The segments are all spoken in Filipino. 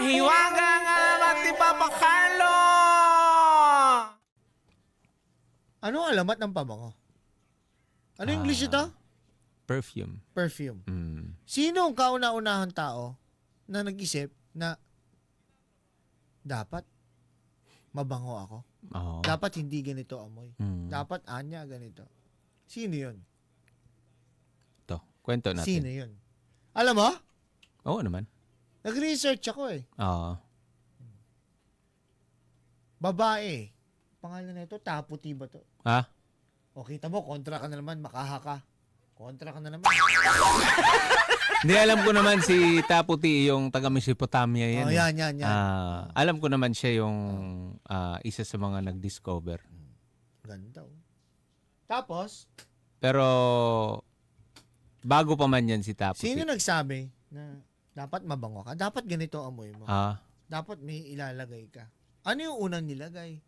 mahiwaga nga mati papakalo! Ano ang alamat ng pabango? Ano yung English ito? Perfume. Perfume. Mm. Sino ang kauna-unahang tao na nag-isip na dapat mabango ako? Oo. Dapat hindi ganito amoy. Mm. Dapat anya ganito. Sino yun? Ito, kwento natin. Sino yun? Alam mo? Oo naman. Nag-research ako eh. Oo. Babae. Pangalan na ito, Taputi ba to? Ha? O kita mo, kontra ka na naman, makahaka. Kontra ka na naman. Hindi, alam ko naman si Taputi, yung taga Mesopotamia yan. oh, eh. yan, yan, yan. Ah, alam ko naman siya yung ah, isa sa mga nag-discover. Ganda oh. Tapos, Pero, bago pa man yan si Taputi. sino nagsabi na dapat mabango ka? Dapat ganito ang amoy mo. Ah, Dapat may ilalagay ka. Ano yung unang nilagay?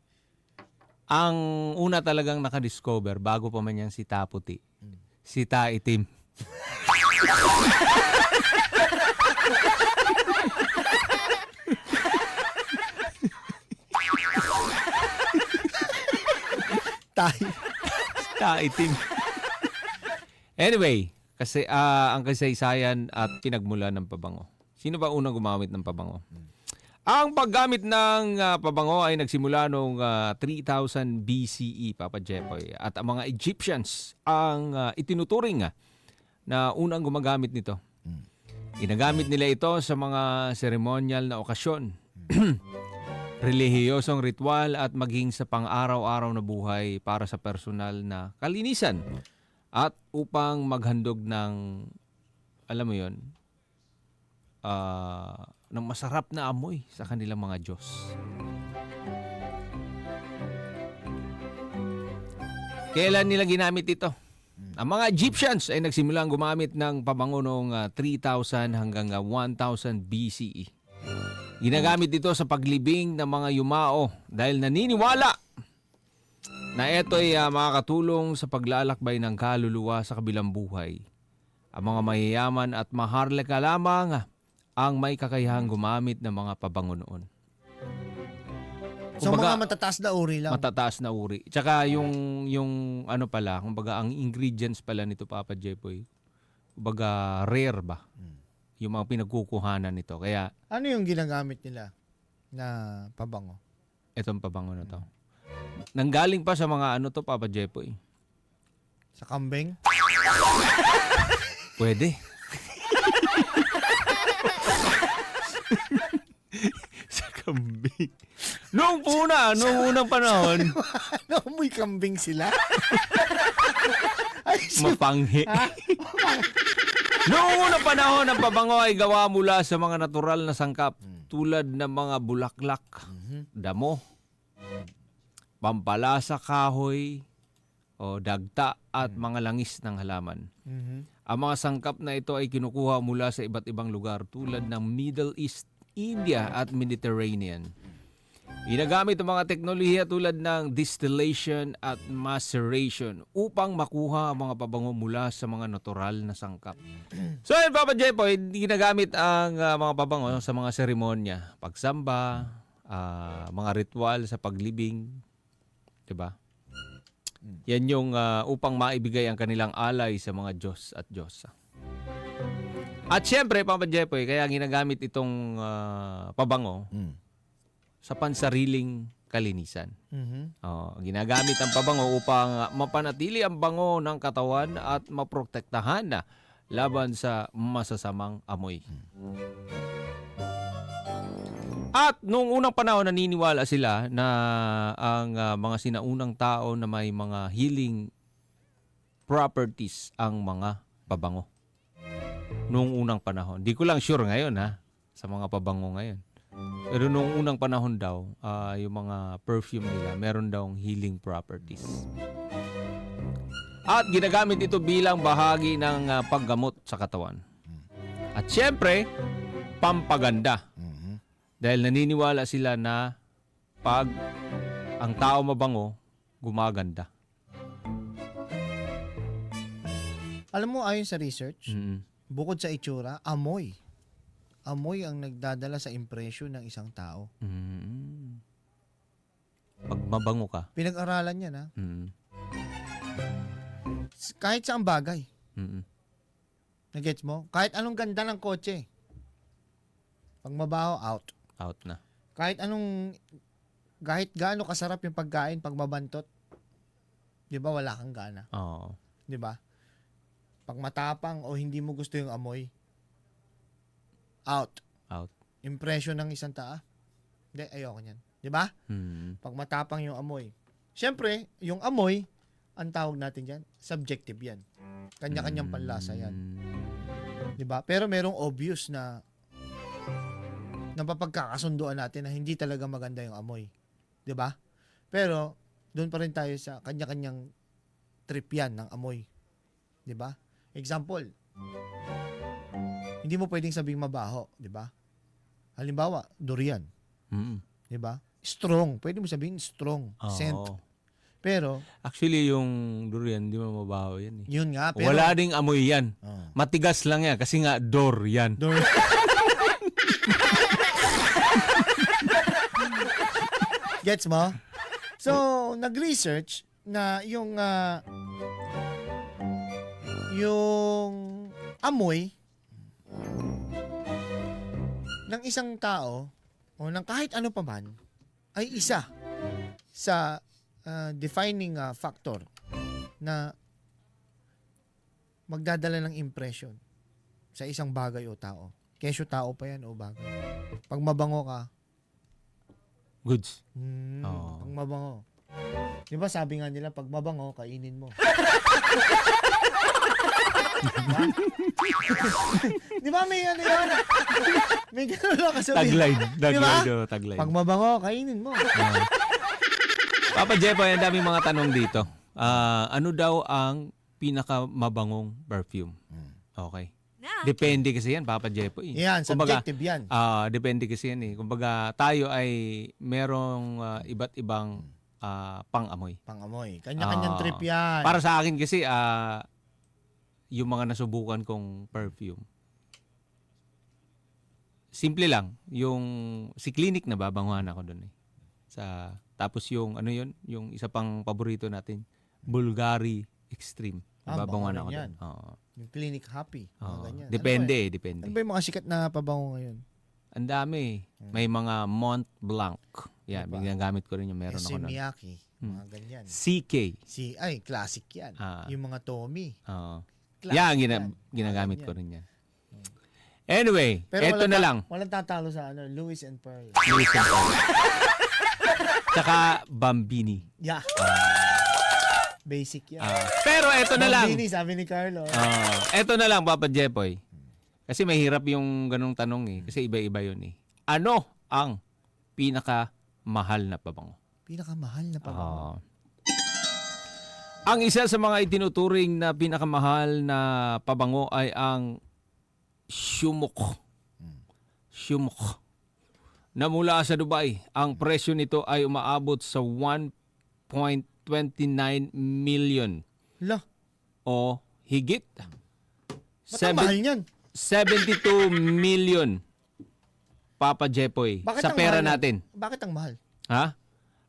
ang una talagang nakadiscover, bago pa man yan si Taputi, Hmm. si Taitim. Tayo. Kaitim. anyway, kasi ah, ang kasaysayan at pinagmula ng pabango. Sino ba unang gumamit ng pabango? Ang paggamit ng ah, pabango ay nagsimula noong ah, 3000 BCE, Papa Jepoy. At ang mga Egyptians ang ah, itinuturing ah, na unang gumagamit nito. Ginagamit nila ito sa mga seremonyal na okasyon. relihiyosong ritual at maging sa pang-araw-araw na buhay para sa personal na kalinisan at upang maghandog ng alam mo yon ah, ng masarap na amoy sa kanilang mga Diyos. Kailan nila ginamit ito? Ang mga Egyptians ay nagsimulang gumamit ng pabango noong ah, 3,000 hanggang ah, 1,000 BCE. Ginagamit ito sa paglibing ng mga yumao dahil naniniwala na ito ay ah, makakatulong sa paglalakbay ng kaluluwa sa kabilang buhay. Ang mga mayayaman at maharlika lamang ang may kakayahang gumamit ng mga pabango noon. So Kumbaga, mga matataas na uri lang. Matataas na uri. Tsaka yung, yung ano pala, kumbaga ang ingredients pala nito Papa Jepoy, kumbaga rare ba? Yung mga pinagkukuhanan nito. Kaya ano yung ginagamit nila na pabango? Itong pabango na to. Nanggaling pa sa mga ano to, Papa Jepoy. Sa kambing? Pwede. sa kambing. Noong una, noong unang panahon, ano, amoy kambing sila? Ay, si- mapanghi. Noong unang panahon, ang pabango ay gawa mula sa mga natural na sangkap tulad ng mga bulaklak, damo, pampalasa kahoy, o dagta at mga langis ng halaman. Mhm. Ang mga sangkap na ito ay kinukuha mula sa iba't ibang lugar tulad ng Middle East, India at Mediterranean. Ginagamit ang mga teknolohiya tulad ng distillation at maceration upang makuha ang mga pabango mula sa mga natural na sangkap. So yun, Papa Jepoy, ginagamit ang ah, mga pabango sa mga seremonya, pagsamba, ah, mga ritual sa paglibing, 'di ba? Yan yung ah, upang maibigay ang kanilang alay sa mga Diyos at Diyosa. At syempre, Papa Jepoy, kaya ginagamit itong ah, pabango Mm. sa pansariling kalinisan. Mhm. Oh, ginagamit ang pabango upang mapanatili ang bango ng katawan at maprotektahan laban sa masasamang amoy. At noong unang panahon naniniwala sila na ang ah, mga sinaunang tao na may mga healing properties ang mga pabango. Noong unang panahon. Di ko lang sure ngayon ha sa mga pabango ngayon. Pero noong unang panahon daw, ah, yung mga perfume nila, meron daw healing properties. At ginagamit ito bilang bahagi ng ah, paggamot sa katawan. At syempre, pampaganda. Dahil naniniwala sila na pag ang tao mabango, gumaganda. Alam mo, ayon sa research, Mm. bukod sa itsura, amoy. amoy ang nagdadala sa impression ng isang tao. Mm. Pag mabango ka. Pinag-aralan yan ha. Mm. S- Kahit sa bagay. Mm. Nagets mo? Kahit anong ganda ng kotse. Pag mabaho, out. Out na. Kahit anong, kahit gaano kasarap yung pagkain pag mabantot, di ba wala kang gana? Oo. Di ba? Pag matapang o hindi mo gusto yung amoy, out. Out. Impression ng isang taa. Hindi, ayoko niyan. Di ba? Mm. Pag matapang yung amoy. Siyempre, yung amoy, ang tawag natin dyan, subjective yan. Kanya-kanyang panlasa yan. Mm. Di ba? Pero merong obvious na napapagkakasunduan natin na hindi talaga maganda yung amoy. Di ba? Pero doon pa rin tayo sa kanya-kanyang trip yan ng amoy. Di ba? Example, hindi mo pwedeng sabing mabaho, di ba? Halimbawa, durian, Mm. di ba? Strong, pwede mo sabihin strong, Oo. scent. Pero, Actually, yung durian, di mo mabaho yan eh. yun nga, pero... Wala ding amoy yan. Oh. Matigas lang yan kasi nga door yan. Dur- Gets mo? So, nag-research na yung ah, yung amoy ng isang tao o ng kahit ano pa man ay isa sa ah, defining ah, factor na magdadala ng impression sa isang bagay o tao. Kesyo tao pa yan o bagay. Pag mabango ka, Goods. hmm, Oo. pag mabango. Di ba sabi nga nila, pag mabango, kainin mo. Di ba may ano yun? May gano'n lang kasabihin. Tagline. Tagline. Diba? tagline. Pag mabango, kainin mo. Ah. Papa Jepo, ang daming mga tanong dito. Ah, ano daw ang pinakamabangong perfume? Okay. Depende kasi yan, Papa Jepo. Eh. Yan, Kumbaga, subjective yan. Ah, depende kasi yan eh. Kumbaga, tayo ay merong ah, iba't ibang ah, pang-amoy. Pangamoy. Kanya-kanyang Ah. trip yan. Para sa akin kasi, ah, yung mga nasubukan kong perfume, simple lang. Yung, si Clinic na babanguhan ako doon eh. Sa, tapos yung, ano yun, yung isa pang paborito natin, Bulgari Extreme. Ah, Babanguhan bango ako rin doon. yan. Oo. Yung clinic happy. Mga Oo. ganyan. Depende Ano eh, depende. ba, ano ba yung mga sikat na pabango ngayon? Ang dami. May mga Mont Blanc. Yan, Diba? ginagamit ko rin yung meron ako nun. Miyake. Hmm. Mga ganyan. CK. Si, ay, classic yan. Ah. Yung mga Tommy. Oo. Classic Yan, gina- ginagamit ko rin yan. Anyway, Pero eto walang na ta- lang. Walang tatalo sa ano, Lewis and Pearl. Lewis and Clark. Tsaka Bambini. Yeah. Basic yan. Ah, pero eto na lang. Bambini, sabi ni Carlo. Ah, eto na lang, Papa Jepoy. Kasi mahirap yung ganong tanong eh. Kasi iba-iba yun eh. Ano ang pinaka mahal na pabango? Pinakamahal na pabango. Ah. ang isa sa mga itinuturing na pinakamahal na pabango ay ang Shumuk. Shumuk. Na mula sa Dubai, ang presyo nito ay umaabot sa 1.29 million Hala, o higit ang mahal niyan? 72 million Papa Jepoy Bakit sa ang pera mahal natin. Bakit ang mahal? Ha?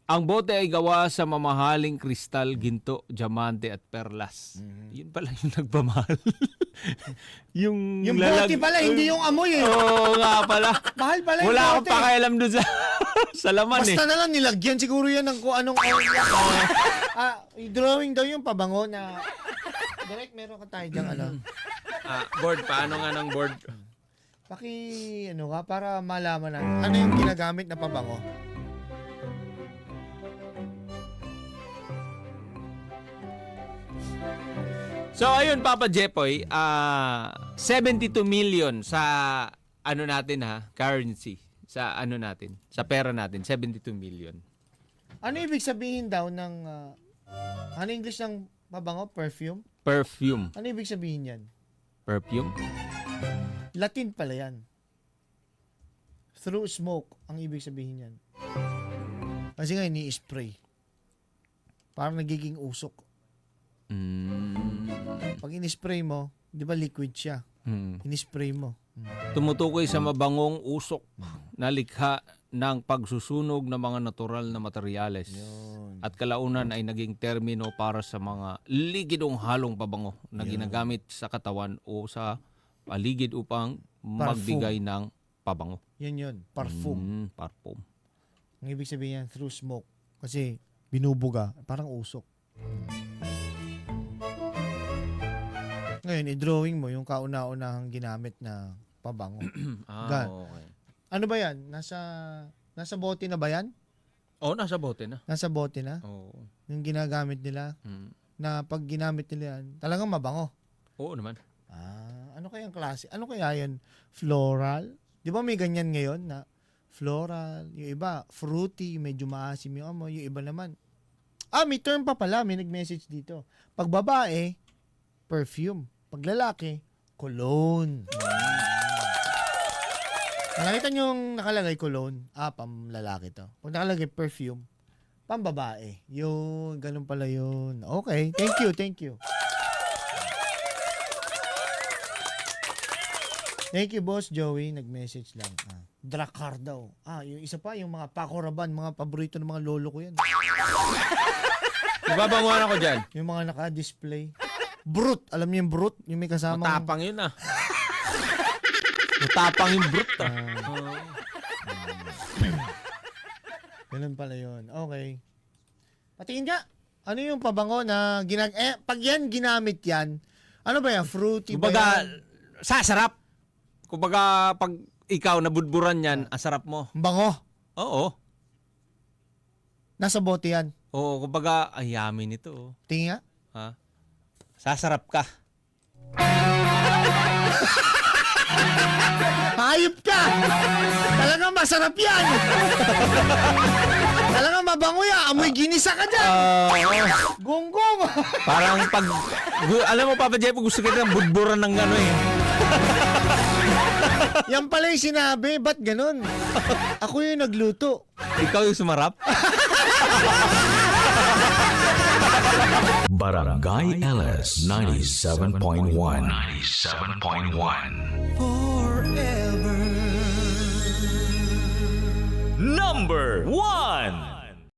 Ang bote ay gawa sa mamahaling kristal, ginto, diamante at perlas. Yun pala yung nagpamahal. yung Yung lalag- bote pala, hindi yung amoy eh. Oo nga pala. Mahal pala yung Wala bote. akong pakialam doon sa, sa laman eh. Basta na lang nilagyan siguro yan ng kung anong yan. ah, drawing daw yung pabango na Direct, meron ka tayo diyang ano. Ah, board, paano nga ng board? Paki, ano ka, para malaman natin. Ano yung ginagamit na pabango? So ayun Papa Jepoy, ah 72 million sa ano natin ha, currency sa ano natin, sa pera natin, 72 million. Ano ibig sabihin daw ng, ah, ano English ng pabango? Perfume? Perfume, Ano ibig sabihin yan? perfume. Latin pala yan. Through smoke, ang ibig sabihin yan. Kasi nga, ini-spray. Parang nagiging usok. Mm. Pag in-spray mo, di ba liquid siya? Mm. In-spray mo. Tumutukoy sa mabangong usok na likha ng pagsusunog ng mga natural na materyales. At kalaunan ay naging termino para sa mga ligidong halong pabango na ginagamit sa katawan o sa paligid upang magbigay ng pabango. Yun yun, parfum. Mm, parfum. Ang ibig sabihin yan, through smoke. Kasi binubuga, parang usok. Ngayon, i-drawing mo yung kauna-unahang ginamit na pabango. ah, Gan. okay. ano ba yan? Nasa nasa bote na ba yan? Oh, nasa bote na. Nasa bote na? Oo. Yung ginagamit nila? Mm. Na pag ginamit nila yan, talagang mabango. Oo naman. Ah, ano kayang klase? Ano kaya yun? Floral? Di ba may ganyan ngayon na floral? Yung iba, fruity, medyo maasim yung amoy. Yung iba naman. Ah, may term pa pala. May nag-message dito. Pag babae, perfume. Pag lalaki, cologne. Nakita niyo yung nakalagay cologne? Ah, pam lalaki to. Pag nakalagay perfume, pam babae. Yun, ganun pala yun. Okay, thank you, thank you. Thank you, Boss Joey. Nag-message lang. Ah, Dracar daw. Ah, yung isa pa, yung mga Paco Rabanne, mga paborito ng mga lolo ko yan. Ibabanguhan ako dyan. Yung mga naka-display. Brut. Alam niyo yung brut? Yung may kasama. Matapang yun ah. Matapang yung brute ah. Ah, Oo. ganun pala yun. Okay. Patingin nga. Ano yung pabango na ginag... Eh, pag yan ginamit yan, ano ba yan? Fruity ba Kumbaga, yan? sasarap. Kumbaga, pag ikaw nabudburan yan, ang sarap mo. Bango. Oo. Nasa bote yan. Oo, kumbaga, ay yummy nito. oh. Tingin nga. Ha? Sasarap ka. Hayop ka! Talagang masarap yan! Talagang mabango yan. Amoy ginisa ka dyan. Ah, Gonggong! parang pag, gu- alam mo, Papa Jeff, gusto kita ng budburan ng ano eh. yan pala yung sinabi. Ba't ganun? Ako yung nagluto. Ikaw yung sumarap. Barangay LS 97.1 97.1 Number 1